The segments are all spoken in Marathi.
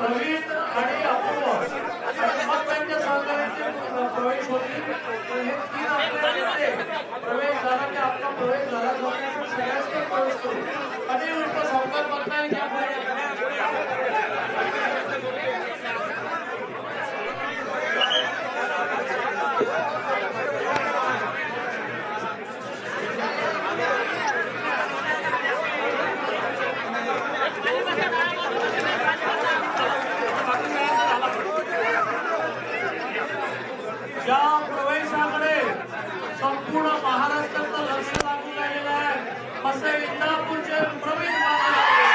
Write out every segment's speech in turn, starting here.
प्रवीण आणि अपूर्व आणि मग त्यांच्या सहकार्याचे प्रवेश होतील तर हे तीन आपले नेते प्रवेश झाला की आपला प्रवेश झाला जाऊन आपण सगळ्यांचे प्रवेश करू अनिल उलट सावकार बघताय की आपण ज्या प्रवेशाकडे संपूर्ण महाराष्ट्राचं लक्ष लागून राहिलेलं आहे असे इंदापूरचे प्रवीण माने.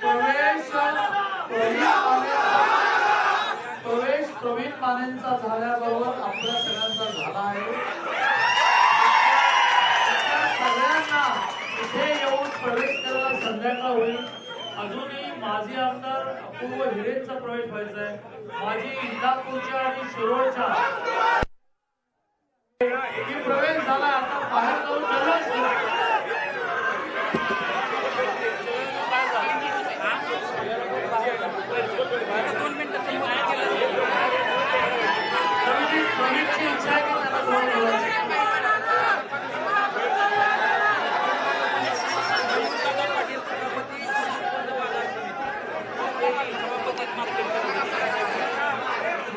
प्रवेश प्रवीण मानेचा प्रवेश प्रवीण मानेंचा झाल्याबरोबर आपल्या सगळ्यांचा झाला आहे. सगळ्यांना इथे येऊन प्रवेश करायला संध्याकाळ होईल. अजूनही माजी आमदार अपूर्व हिरेंचा प्रवेश व्हायचा आहे. माजी इंदापूरच्या आणि शिरोळच्या की प्रवेश झाला आता बाहेर जाऊन जल्लोष करा. प्रवीण- प्रवीणची इच्छा आहे की त्याला दोन बोलायचं.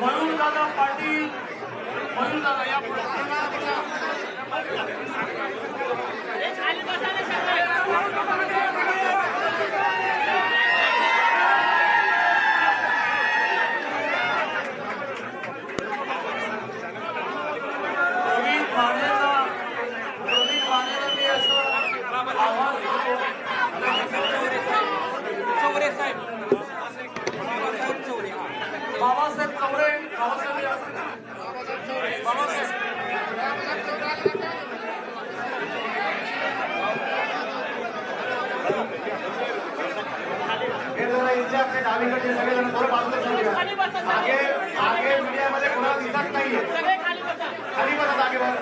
मयूर दादा पाटील मयूर दादा या पुढे प्रवीण मानेला प्रवीण मानेला मी असं आव्हान देतो चौरे साहेब बाबासाहेब चौरे हा बाबासाहेब चौरे बाबासाहेब या. बाबासाहेब हे जरा डावीकडचे सगळेजण थोडं बाजूला सरूया. मागे मागे मीडियामध्ये कोणाला दिसत नाहीये. खाली बसा. जागेवर.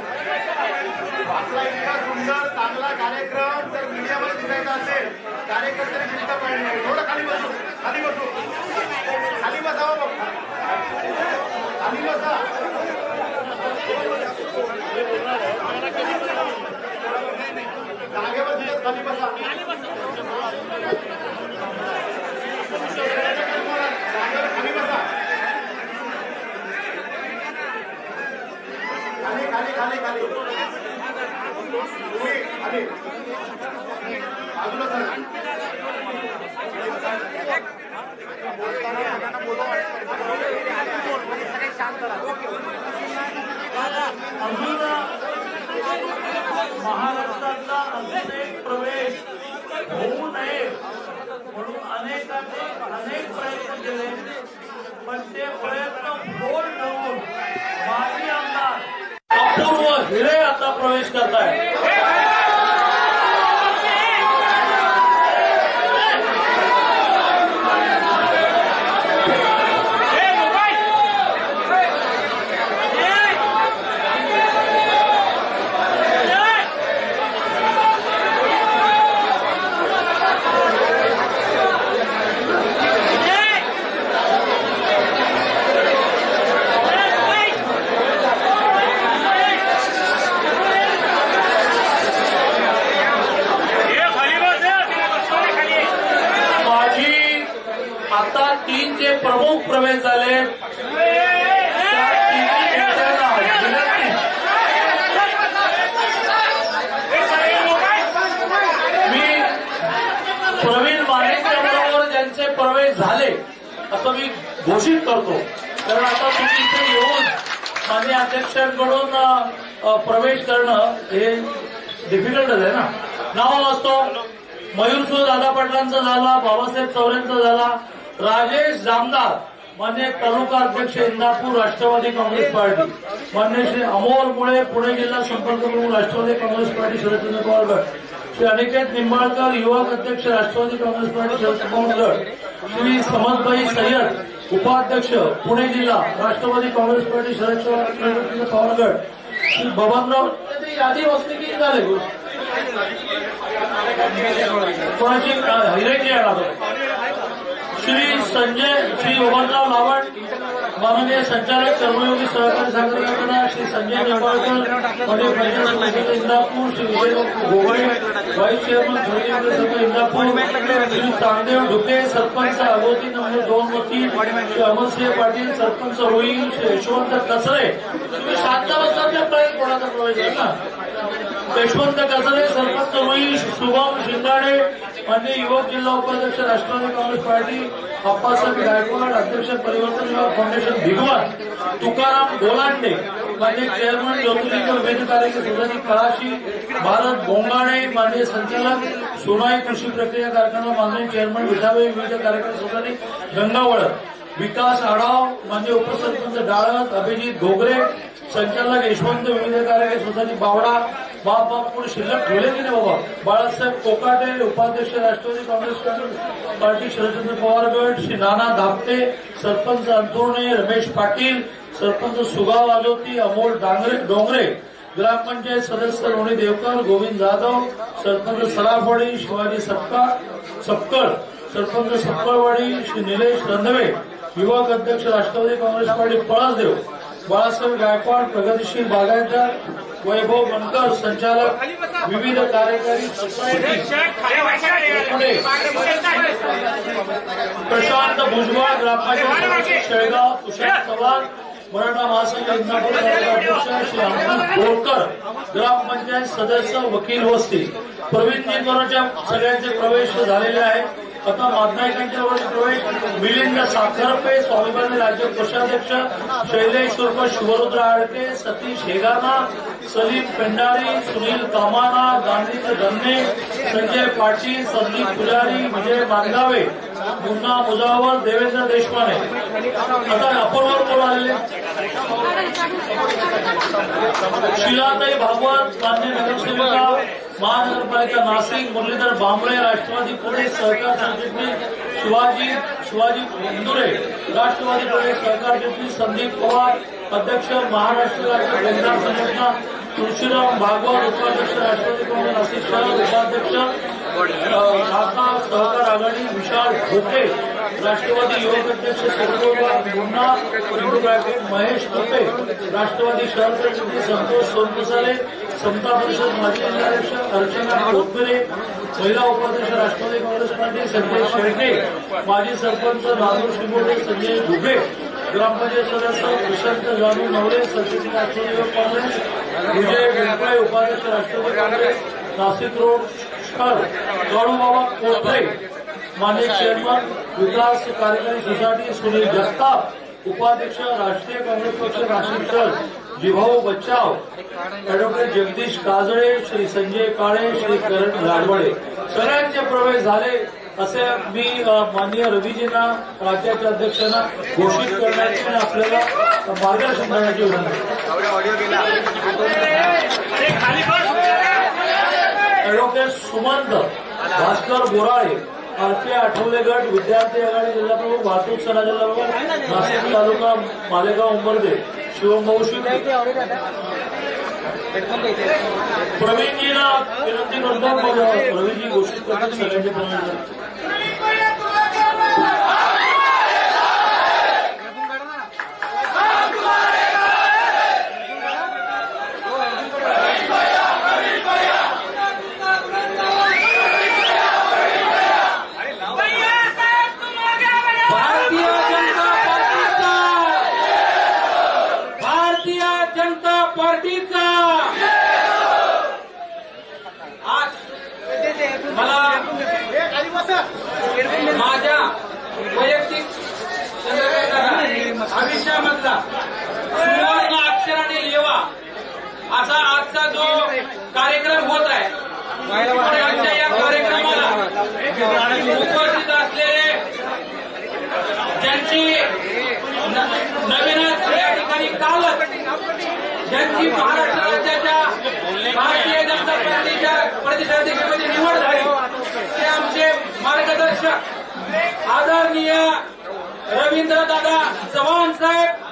आपला इतका सुंदर चांगला कार्यक्रम जर मीडियामध्ये दिसायचा असेल कार्यकर्त्यांनी चिंता पाहिजे नाही. थोडं खाली बसू खाली बसू. खाली बसावं बघ खाली बसा. जागेवर दिसत खाली बसा. महाराष्ट्रातला अजून एक प्रवेश होऊ नये म्हणून अनेकांनी अनेक प्रयत्न केले पण ते प्रयत्न फोल ठेवून माजी आमदार अपूर्व हिरे आता प्रवेश करत आहेत हे डिफिकल्टच आहे ना. नाव वाचतो. मयूर सु दादा पाटलांचा झाला बाबासाहेब चौऱ्यांचा झाला. राजेश जामदार मान्य तालुका अध्यक्ष इंदापूर राष्ट्रवादी काँग्रेस पार्टी. मान्य श्री अमोल मुळे पुणे जिल्हा संपर्क प्रमुख राष्ट्रवादी काँग्रेस पार्टी शरदचंद्र पवार गट श्री अनिकेत निंबाळकर युवक अध्यक्ष राष्ट्रवादी काँग्रेस पार्टी शरद पवार गट श्री समदभाई सय्यद उपाध्यक्ष पुणे जिल्हा राष्ट्रवादी काँग्रेस पार्टी शरद पवार गट बबनराव ते यादी वाचली किती झाले कोणाची हिरेची श्री संजय श्री बबनराव लावड माननीय संचालक कर्मयोगी सहकारी साखर कारखाना श्री संजय निंबाळकरमध्ये प्रशासन इंदापूर श्री विजय गोगळे व्हाईस चेअरमन खरेदी संघ इंदापूर श्री चांगदेव ढुके सरपंच अगोती नंबर म्हणजे दोन व तीन श्री अमरसिंह पाटील सरपंच होई श्री यशवंत कसरे. तुम्ही शांत बसतात प्रयत्न कोणाचा प्रवेश आहे ना यशवंत कसरे सरपंच होई शुभम शिंगाडे मान्य युवक जिल्हा उपाध्यक्ष राष्ट्रवादी काँग्रेस पार्टी अप्पासाहेब गायकवाड अध्यक्ष परिवर्तन फाउंडेशन भिगवण तुकाराम गोलांडे मान्य चेअरमन ज्योतिर्लिंग वेदकार्याचे कार्यक्रम सुधारी कळाशी भारत बोंगाणे मान्य संचालक सोनाई कृषी प्रक्रिया कारखाना मान्य चेअरमन विठावे विविध कार्यक्रम सुधारी गंगावळ विकास आढाव मान्य उपसरपंच डाळत अभिजित घोगरे संचालक यशवंत विविध कार्यालय सोसायटी बावडा बाप बाप पुढे शिल्लक ठेवले की नाही बाबा? बाळासाहेब कोकाटे उपाध्यक्ष राष्ट्रवादी काँग्रेस पार्टी शरदचंद्र पवार गट श्री नाना धापटे सरपंच अंतुर्णे रमेश पाटील सरपंच सुगाव आजोती अमोल डांगरे डोंगरे ग्रामपंचायत सदस्य लोणी देवकर गोविंद जाधव सरपंच सराफवाडी शिवाजी सपका सपकळ सरपंच सपकळवाडी श्री निलेश रंधवे युवक अध्यक्ष राष्ट्रवादी काँग्रेस पार्टी पळसदेव बाळासाहेब गायकवाड प्रगतीशील बागायतदार वैभव बनकर संचालक विविध कार्यकारी. प्रशांत भुजबळ ग्रामपंचायत शेळगाव तुषार चव्हाण मराठा महासंघ अध्यक्ष श्री बोरकर ग्रामपंचायत सदस्य वकील वस्ती. प्रवीणजी बरोच्या सगळ्यांचे प्रवेश झालेले आहेत. आता माधनायकांच्या वर प्रवेश मिलिंद साखरपे स्वाभिमानी राज्य कोषाध्यक्ष शैलेश उर्फ शिवरुद्र आडके सतीश हेगाना सलीम पेंडारी सुनील कामाना गांधीचे धन्ने संजय पाटील संदीप पुजारी विजय मांगावे मुन्ना मुजावर देवेंद्र देशपांडे. आता अपूर्वर कोण आलेले शिलाताई भागवत मान्य नगरसेविका महानगरपालिका नाशिक मुरलीधर बांबळे राष्ट्रवादी पुणे सहकार सरचिटणीस शिवाजी शिवाजी इंदुरे राष्ट्रवादी पुणे सहकार चिटणीस संदीप पवार अध्यक्ष महाराष्ट्र राज्य बेंगार संघटना. तुळशीराम भागवत उपाध्यक्ष राष्ट्रवादी काँग्रेस नाशिक शहर उपाध्यक्ष. शाखा सहकार आघाडी विशाल भोके राष्ट्रवादी युवक अध्यक्ष सर्वोबा मुन्ना हिंदू महेश टोपे राष्ट्रवादी शहर समिती संतोष सोनकसाले समता परिषद माजी जिल्हाध्यक्ष अर्चना कोथमिरे महिला उपाध्यक्ष राष्ट्रवादी काँग्रेस पार्टी संजय शेळके माजी सरपंच राजू शिमोटे संजय घुगे ग्रामपंचायत सदस्य प्रशांत जानू नवरे सचिन राष्ट्रवादी काँग्रेस विजय बेंकळे उपाध्यक्ष राष्ट्रवादी काँग्रेस नाशिक रोड शहर कोथळे मान्य चेअरमन विकास कार्यकारी सोसायटी सुनील जगताप उपाध्यक्ष राष्ट्रीय काँग्रेस पक्ष नाशिक शहर. जिभाऊ बच्चाव अॅडव्होकेट जगदीश काजळे श्री संजय काळे श्री करण लाडवडे सगळ्यांचे प्रवेश झाले असे मी माननीय रवीजींना राज्याच्या अध्यक्षांना घोषित करण्याची आणि आपल्याला मार्गदर्शन करण्याची विनंती ऍडव्होकेट सुमंत भास्कर बोराळे आरपी आठवले गट विद्यार्थी आघाडी जिल्हा प्रमुख वाहतूक सणा जिल्हा प्रमुख नाशिक तालुका मालेगाव उंबरदे प्रवीणजीला विनंती करतो मग रवीजी घोषित करतात सगळ्यांचे प्रवेश भारतीय मला माझ्या वैयक्तिक चंद्रकांत आयुष्यामधला सुवर्ण अक्षराने लिहावा असा आजचा जो कार्यक्रम होत आहे आजच्या या कार्यक्रमाला उपस्थित असलेले ज्यांची न- नवीनच या ठिकाणी कालच ज्यांची महाराष्ट्र राज्याच्या भारतीय जनता पार्टीच्या प्रदेशाध्यक्षपदी निवड झाली. ते आमचे मार्गदर्शक आदरणीय रवींद्र दादा चव्हाण साहेब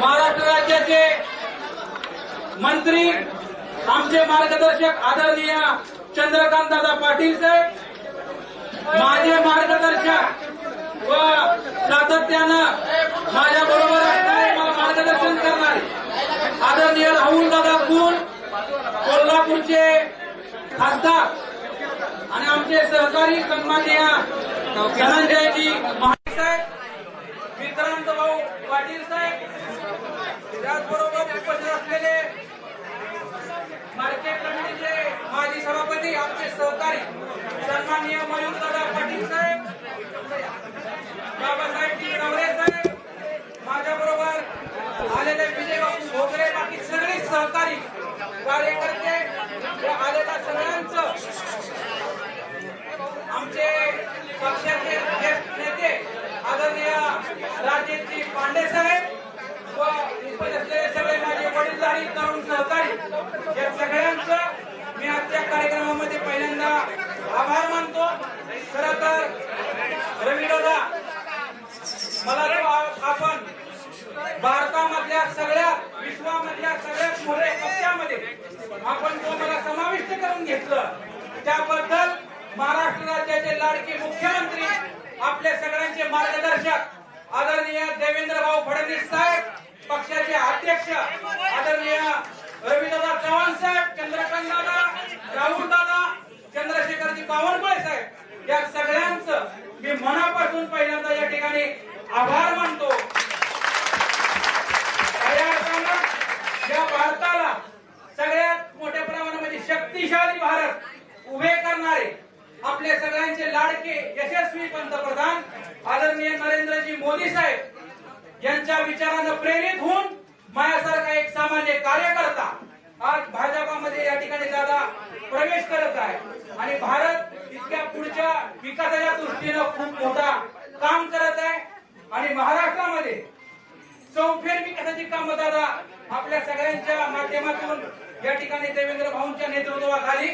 महाराष्ट्र राज्याचे मंत्री आमचे मार्गदर्शक आदरणीय चंद्रकांत दादा पाटील साहेब माझे मार्गदर्शक व सातत्यानं माझ्याबरोबर असणारे मला मार्गदर्शन करणारे आदरणीय राहुल दादा कुल कोल्हापूरचे खासदार. आणि आमचे सहकारी सन्माननीय धनंजयजी महाडिक साहेब विक्रांत भाऊ पाटील साहेब त्याचबरोबर उपस्थित असलेले मार्केट कमिटीचे माजी सभापती आमचे सहकारी सन्माननीय मयूर दादा पाटील साहेब बाबासाहेब टी नवरे साहेब माझ्याबरोबर आलेले विजय बापू भोगरे बाकी सगळे सहकारी कार्यकर्ते आलेल्या सगळ्यांचं. आमचे पक्षाचे ज्येष्ठ नेते आदरणीय राजेशजी पांडे साहेब व उपस्थित असलेले सगळे माझे वडीलधारी तरुण सहकारी या सगळ्यांचं मी आजच्या कार्यक्रमामध्ये पहिल्यांदा आभार मानतो. खर तर रवी दादा मला आपण भारतामधल्या सगळ्या विश्वामधल्या सगळ्या मोठ्या पक्षामध्ये आपण तुम्हाला समाविष्ट करून घेतलं त्याबद्दल महाराष्ट्र राज्याचे लाडके मुख्यमंत्री आपल्या सगळ्यांचे मार्गदर्शक आदरणीय देवेंद्र भाऊ फडणवीस साहेब पक्षाचे अध्यक्ष आदरणीय रविदादा चव्हाण साहेब चंद्रकांत दादा राहुल दादा चंद्रशेखरजी बावनकुळे साहेब या सगळ्यांचं मी मनापासून पहिल्यांदा या ठिकाणी आभार मानतो. या भारताला सगळ्यात मोठ्या प्रमाणामध्ये शक्तिशाली भारत उभे करणारे आपले सगळ्यांचे लाडके यशस्वी पंतप्रधान आदरणीय नरेंद्रजी मोदी साहेब यांच्या विचारानं प्रेरित होऊन माझ्यासारखा एक सामान्य कार्यकर्ता आज भाजपामध्ये या ठिकाणी दादा प्रवेश करत आहे. आणि भारत इतक्या पुढच्या विकासाच्या दृष्टीनं खूप मोठा काम करत आहे. आणि महाराष्ट्रामध्ये चौफेर विकासाची कामं दादा आपल्या सगळ्यांच्या माध्यमातून या ठिकाणी देवेंद्र भाऊंच्या नेतृत्वाखाली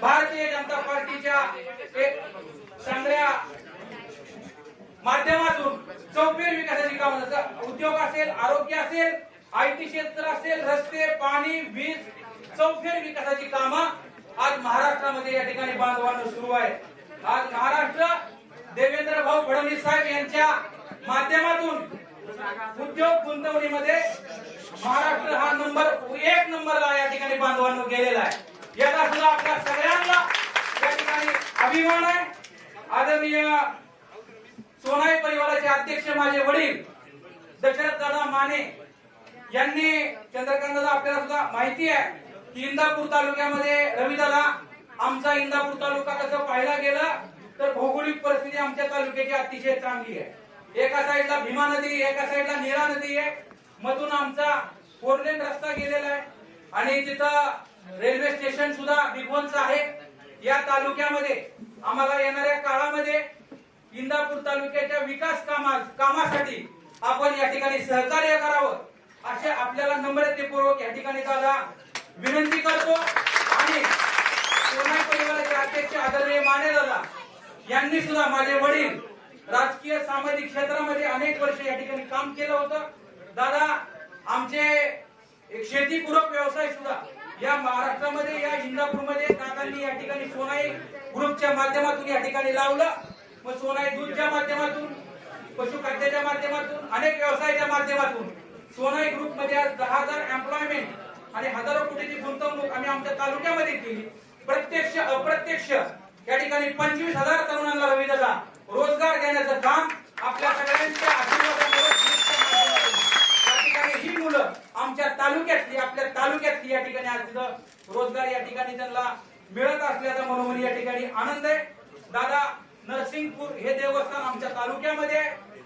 भारतीय जनता पार्टीच्या एक चांगल्या माध्यमातून चौफेर विकासाची कामं उद्योग असेल आरोग्य असेल आयटी क्षेत्र असेल रस्ते पाणी वीज चौफेर विकासाची कामं आज महाराष्ट्रामध्ये या ठिकाणी बांधवानं सुरू आहे आज महाराष्ट्र देवेंद्र भाऊ फडणवीस साहेब यांच्या माध्यमातून उद्योग गुंतवणीमध्ये महाराष्ट्र हा नंबर एक नंबरला या ठिकाणी बांधवांनो गेलेला आहे. याचा सुद्धा आपल्या सगळ्यांना या ठिकाणी अभिमान आहे. आदरणीय सोनाई परिवाराचे अध्यक्ष माझे वडील दशरथ दादा माने यांनी चंद्रकांत आपल्याला सुद्धा माहिती आहे की इंदापूर तालुक्यामध्ये रवीदादा आमचा इंदापूर तालुका कसं पाहायला गेलं तर भौगोलिक परिस्थिती आमच्या तालुक्याची अतिशय चांगली आहे. एका साईडला भीमा नदी एका साईडला नीरा नदी आहे. मधून आमचा फोरलेन रस्ता गेलेला आहे. आणि तिथं रेल्वे स्टेशन सुद्धा बिगवंच आहे. या तालुक्यामध्ये आम्हाला येणाऱ्या काळामध्ये इंदापूर तालुक्याच्या विकास कामा कामासाठी आपण या ठिकाणी सहकार्य करावं असे आपल्याला नम्रतेपूर्वक या ठिकाणी दादा विनंती करतो. आणि सोनाई परिवाराचे अध्यक्ष आदरणीय माने दादा यांनी सुद्धा माझे वडील राजकीय सामाजिक क्षेत्रामध्ये अनेक वर्ष या ठिकाणी काम केलं होतं. दादा आमचे शेतीपूरक व्यवसाय सुद्धा या महाराष्ट्रामध्ये या इंदापूरमध्ये दादांनी या ठिकाणी सोनाई ग्रुपच्या माध्यमातून या ठिकाणी लावलं. मग सोनाई दूधच्या माध्यमातून पशुखाद्याच्या माध्यमातून अनेक व्यवसायाच्या माध्यमातून सोनाई ग्रुपमध्ये आज दहा हजार एम्प्लॉयमेंट आणि हजारो कोटीची गुंतवणूक आम्ही आमच्या तालुक्यामध्ये केली. प्रत्यक्ष अप्रत्यक्ष या ठिकाणी पंचवीस हजार तरुणांना रविदादा रोजगार देण्याचं काम आपल्या सगळ्यांच्या आशीर्वादामुळे ग्रुपच्या माध्यमातून या ठिकाणी ही मुलं आमच्या तालुक्यातली आपल्या तालुक्यातली या ठिकाणी आज तिथं रोजगार या ठिकाणी त्यांना मिळत असल्याचा मनोमनी या ठिकाणी आनंद आहे. दादा नरसिंगपूर हे देवस्थान आमच्या तालुक्यामध्ये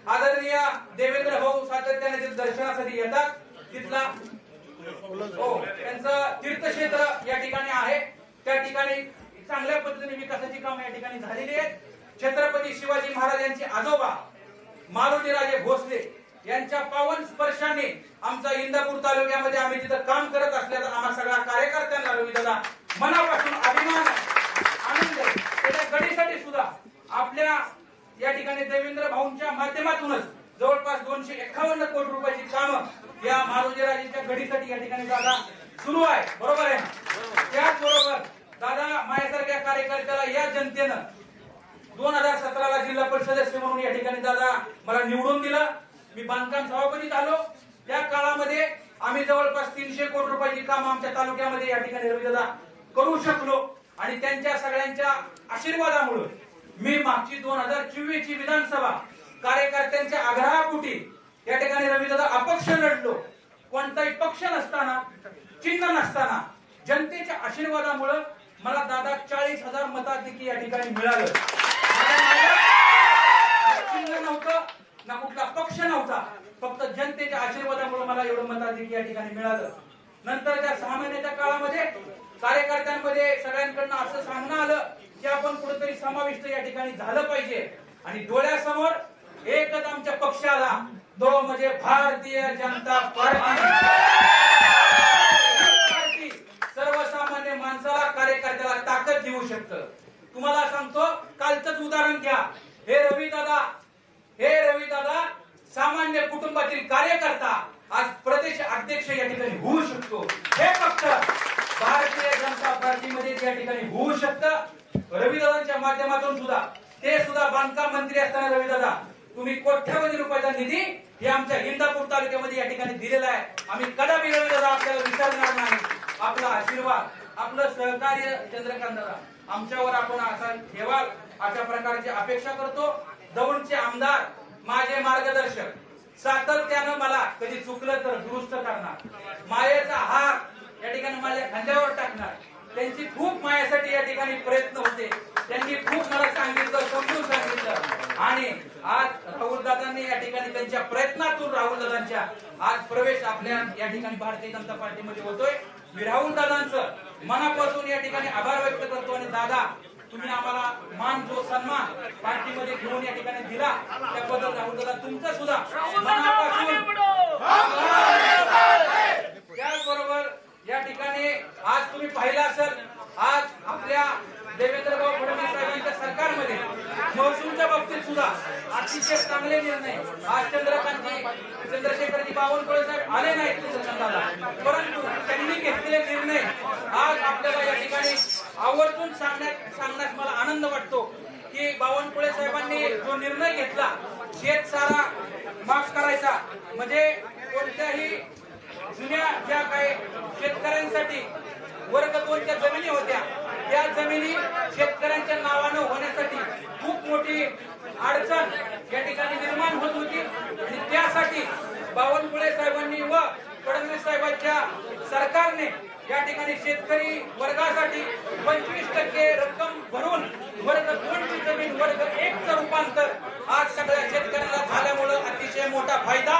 आदरणीय देवेंद्र भाऊ सातत्याने ते दर्शनासाठी येतात तिथला हो त्यांचं तीर्थक्षेत्र या ठिकाणी आहे. त्या ठिकाणी चांगल्या पद्धतीने विकासाची कामं या ठिकाणी झालेली आहेत. छत्रपती शिवाजी महाराज यांचे आजोबा मारुतीराजे भोसले यांच्या पावन स्पर्शाने आमचा इंदापूर तालुक्यामध्ये आम्ही तिथं काम करत असल्याचा आम्हा सगळ्या कार्यकर्त्यांना रवी मनापासून अभिमान आनंद त्याच्या गडीसाठी सुद्धा आपल्या या ठिकाणी देवेंद्र भाऊंच्या माध्यमातूनच जवळपास दोनशे एकावन्न कोटी रुपयाची कामं या मारुतीराजेंच्या घडीसाठी या ठिकाणी दादा सुरू आहे. बरोबर आहे त्याचबरोबर दादा माझ्यासारख्या कार्यकर्त्याला या जनतेनं दोन हजार सतराला जिल्हा परिषद म्हणून या ठिकाणी दादा मला निवडून दिलं. मी बांधकाम सभापती झालो. त्या काळामध्ये आम्ही जवळपास तीनशे कोटी रुपयाची काम आमच्या तालुक्यामध्ये या ठिकाणी रविदादा करू शकलो. आणि त्यांच्या सगळ्यांच्या आशीर्वादामुळे मी मागची दोन हजार चोवीस ची विधानसभा कार्यकर्त्यांच्या आग्रहापोटी या ठिकाणी रविदादा अपक्ष लढलो. कोणताही पक्ष नसताना चिन्ह नसताना जनतेच्या आशीर्वादामुळे मला दादा चाळीस हजार मताधिकी या ठिकाणी मिळालं. चिन्ह नव्हतं. ना कुठला पक्ष नव्हता. फक्त जनतेच्या आशीर्वादामुळे मला एवढं मताधिक या ठिकाणी मिळालं. नंतर त्या सहा महिन्याच्या काळामध्ये कार्यकर्त्यांमध्ये सगळ्यांकडनं असं सांगणं आलं की आपण कुठेतरी समाविष्ट या ठिकाणी झालं पाहिजे. आणि डोळ्यासमोर एकच आमच्या पक्षाला तो म्हणजे भारतीय जनता पार्टी. सर्वसामान्य माणसाला कार्यकर्त्याला ताकद देऊ शकतं. तुम्हाला सांगतो कालचंच उदाहरण घ्या. हे रवी दादा हे रवी दादा सामान्य कुटुंबातील कार्यकर्ता आज प्रदेश अध्यक्ष या ठिकाणी होऊ शकतो. हे फक्त भारतीय जनता पार्टीमध्ये या ठिकाणी होऊ शकतं. रविदादांच्या माध्यमातून सुद्धा ते सुद्धा बांधकाम मंत्री असताना रविदादा तुम्ही कोट्यावधी रुपयाचा निधी हे आमच्या इंदापूर तालुक्यामध्ये या ठिकाणी दिलेला आहे. आम्ही कदापि रविदादा आपल्याला विसरणार नाही. आपला आशीर्वाद आपलं सहकार्य चंद्रकांत आमच्यावर आपण असा ठेवाल अशा प्रकारची अपेक्षा करतो. दौंडचे आमदार माझे मार्गदर्शक. सातत्यानं मला कधी चुकलं तर दुरुस्त करणार. मायेचा हार या ठिकाणी माझ्या खांद्यावर टाकणार. त्यांची खूप मायासाठी या ठिकाणी प्रयत्न होते. त्यांनी खूप मला सांगितलं समजून सांगितलं. आणि आज राहुलदादांनी या ठिकाणी त्यांच्या प्रयत्नातून राहुलदादांच्या आज प्रवेश आपल्या या ठिकाणी भारतीय जनता पार्टीमध्ये होतोय. मी राहुलदादांचं मनापासून या ठिकाणी आभार व्यक्त करतो आणि दादा तुम्ही आम्हाला मान जो सन्मान पार्टीमध्ये घेऊन या ठिकाणी दिला त्याबद्दल राहुल दादा तुमचं सुद्धा त्याचबरोबर या ठिकाणी आज तुम्ही पाहिलं असेल आज आपल्या देवेंद्र भाऊ फडणवीस साहेबांच्या सरकारमध्ये महसूलच्या बाबतीत सुद्धा अतिशय चांगले निर्णय आज चंद्रकांतजी चंद्रशेखरजी बावनकुळे साहेब आले नाहीत चंद्रकांतला परंतु त्यांनी घेतलेले निर्णय आज आपल्याला या ठिकाणी आवर्जून सांगण्यात सांगण्यास मला आनंद वाटतो की बावनकुळे साहेबांनी जो निर्णय घेतला शेत सारा माफ करायचा. म्हणजे कोणत्याही जुन्या ज्या काही शेतकऱ्यांसाठी वर्ग दोनच्या जमिनी होत्या त्या जमिनी शेतकऱ्यांच्या नावानं होण्यासाठी खूप मोठी अडचण या ठिकाणी निर्माण होत होती. आणि त्यासाठी बावनकुळे साहेबांनी व फडणवीस साहेबांच्या सरकारने या ठिकाणी शेतकरी वर्गासाठी पंचवीस टक्के रक्कम भरून वर्ग दोनची जमीन वर्ग एकचं रूपांतर. आज सगळ्या शेतकऱ्यांना झाल्यामुळं अतिशय मोठा फायदा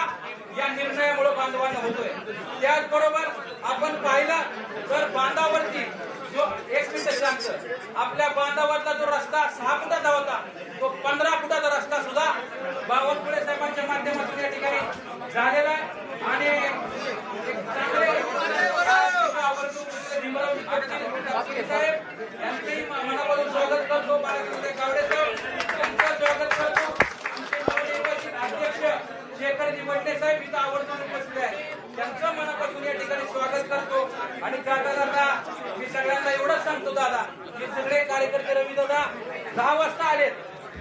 या निर्णयामुळे बांधवांना होतोय. त्याचबरोबर आपण पाहिलं तर बांधावरती जो एक मिनिट सांगतो आपल्या बांधावरचा जो रस्ता सहा फुटाचा होता तो पंधरा फुटाचा रस्ता सुद्धा बावनकुळे साहेबांच्या माध्यमातून या ठिकाणी झालेला आहे. आणि चांगले भीमराव साहेब यांचंही मनापासून स्वागत करतो. बाळासाहेब गावडे साहेब यांचं स्वागत करतो. आमचे नवनिर्वाचित अध्यक्ष शेखरजी साहेब इथं आवर्जून उपस्थित आहे त्यांचं मनापासून या ठिकाणी स्वागत करतो. आणि जाता जाता मी सगळ्यांना एवढंच सांगतो दादा की सगळे कार्यकर्ते रवी दादा दहा वाजता आलेत.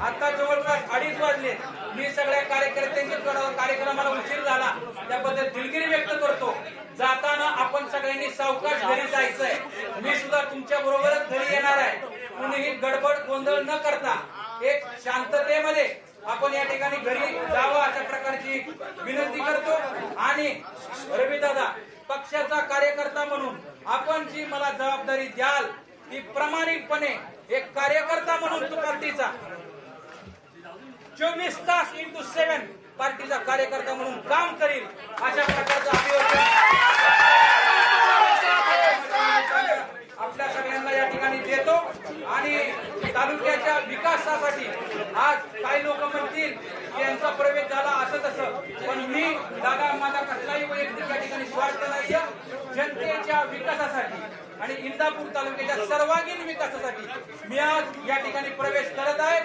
आता जवळपास अडीच वाजले मी सगळ्या कार्यकर्त्यांच्या कार्यक्रमाला उशीर झाला. त्याबद्दल दिलगिरी व्यक्त करतो. जाताना आपण सगळ्यांनी सावकाश घरी जायचंय. मी सुद्धा तुमच्या बरोबरच घरी येणार आहे. कुणीही गडबड गोंधळ न करता एक शांततेमध्ये आपण या ठिकाणी घरी जावं अशा प्रकारची विनंती करतो. आणि रविदादा पक्षाचा कार्यकर्ता म्हणून आपण जी मला जबाबदारी द्याल ती प्रामाणिकपणे एक कार्यकर्ता म्हणून तो पार्टीचा चोवीस तास इंटू सेव्हन पार्टीचा कार्यकर्ता म्हणून काम करील अशा प्रकारचं अभिवादन आपल्या सगळ्यांना या ठिकाणी देतो आणि तालुक्याच्या विकासासाठी आज काही लोक म्हणतील यांचा प्रवेश झाला असं तसं. पण मी दादा माझा कसलाही वैयक्तिक या ठिकाणी स्वार्थ नाहीये. जनतेच्या विकासासाठी आणि इंदापूर तालुक्याच्या सर्वांगीण विकासासाठी मी आज या ठिकाणी प्रवेश करत आहे.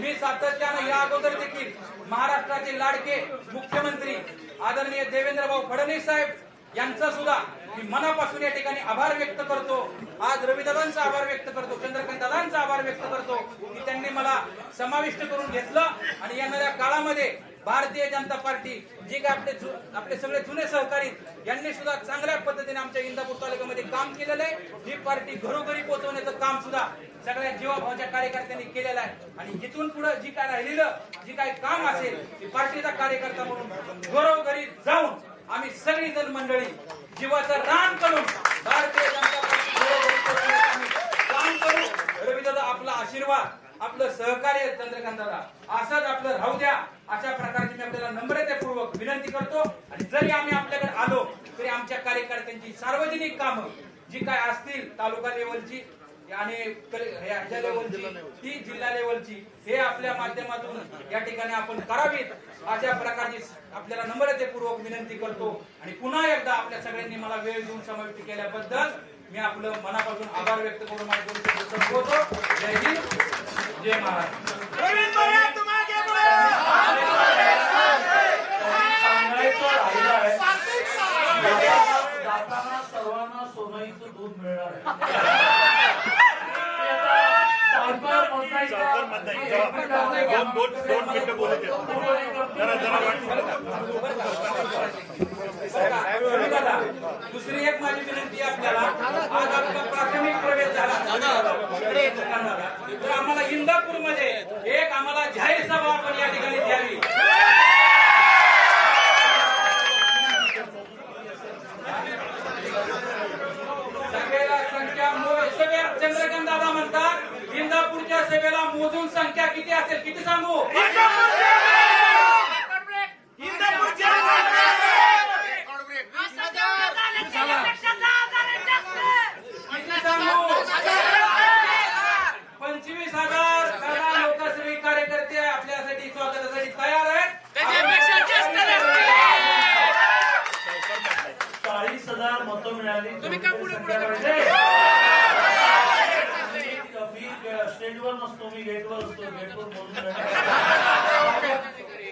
मी सातत्यानं या अगोदर देखील महाराष्ट्राचे लाडके मुख्यमंत्री आदरणीय देवेंद्रभाऊ फडणवीस साहेब यांचा सुद्धा मी मनापासून या ठिकाणी आभार व्यक्त करतो. आज रविदादांचा आभार व्यक्त करतो चंद्रकांत दादांचा आभार व्यक्त करतो. की त्यांनी मला समाविष्ट करून घेतलं आणि येणाऱ्या काळामध्ये भारतीय जनता पार्टी जे काय आपले आपले सगळे जुने सहकारी यांनी सुद्धा चांगल्या पद्धतीने आमच्या इंदापूर तालुक्यामध्ये काम केलेलं आहे. ही पार्टी घरोघरी पोहोचवण्याचं काम सुद्धा सगळ्या जीवाभावाच्या कार्यकर्त्यांनी केलेलं आहे. आणि इथून पुढे जी काय राहिलेलं जी काय काम असेल ती पार्टीचा कार्यकर्ता म्हणून घरोघरी जाऊन आम्ही सगळी जण मंडळी जीवाचं रान करून भारतीय जनता पार्टी काम करू. रविदादा आपला आशीर्वाद आपलं सहकार्य चंद्रकांत दादा असंच आपलं राहू द्या. अशा प्रकारची मी आपल्याला नम्रतेपूर्वक विनंती करतो. आणि जरी आम्ही आपल्याकडे आलो तरी आमच्या कार्यकर्त्यांची सार्वजनिक कामं जी काय असतील तालुका लेवलची आणि कले- लेवलची ती जिल्हा लेवलची हे आपल्या माध्यमातून या ठिकाणी आपण करावीत. अशा प्रकारची आपल्याला नम्रतेपूर्वक विनंती करतो. आणि पुन्हा एकदा आपल्या सगळ्यांनी मला वेळ देऊन समाविष्ट केल्याबद्दल मी आपलं मनापासून आभार व्यक्त करून माझ्या संपवतो जय हिंद. जय महाराज सांगायचं राहिलं आहे जाताना सर्वांना सोनईचं दूध मिळणार दोन दोन दोन मिनिटं बोलू जरा जरा दुसरी एक माझी विनंती आपल्याला. आज आपला प्राथमिक प्रवेश झाला. तर आम्हाला इंदापूरमध्ये एक आम्हाला जाहीर सभा आपण या ठिकाणी द्यावी.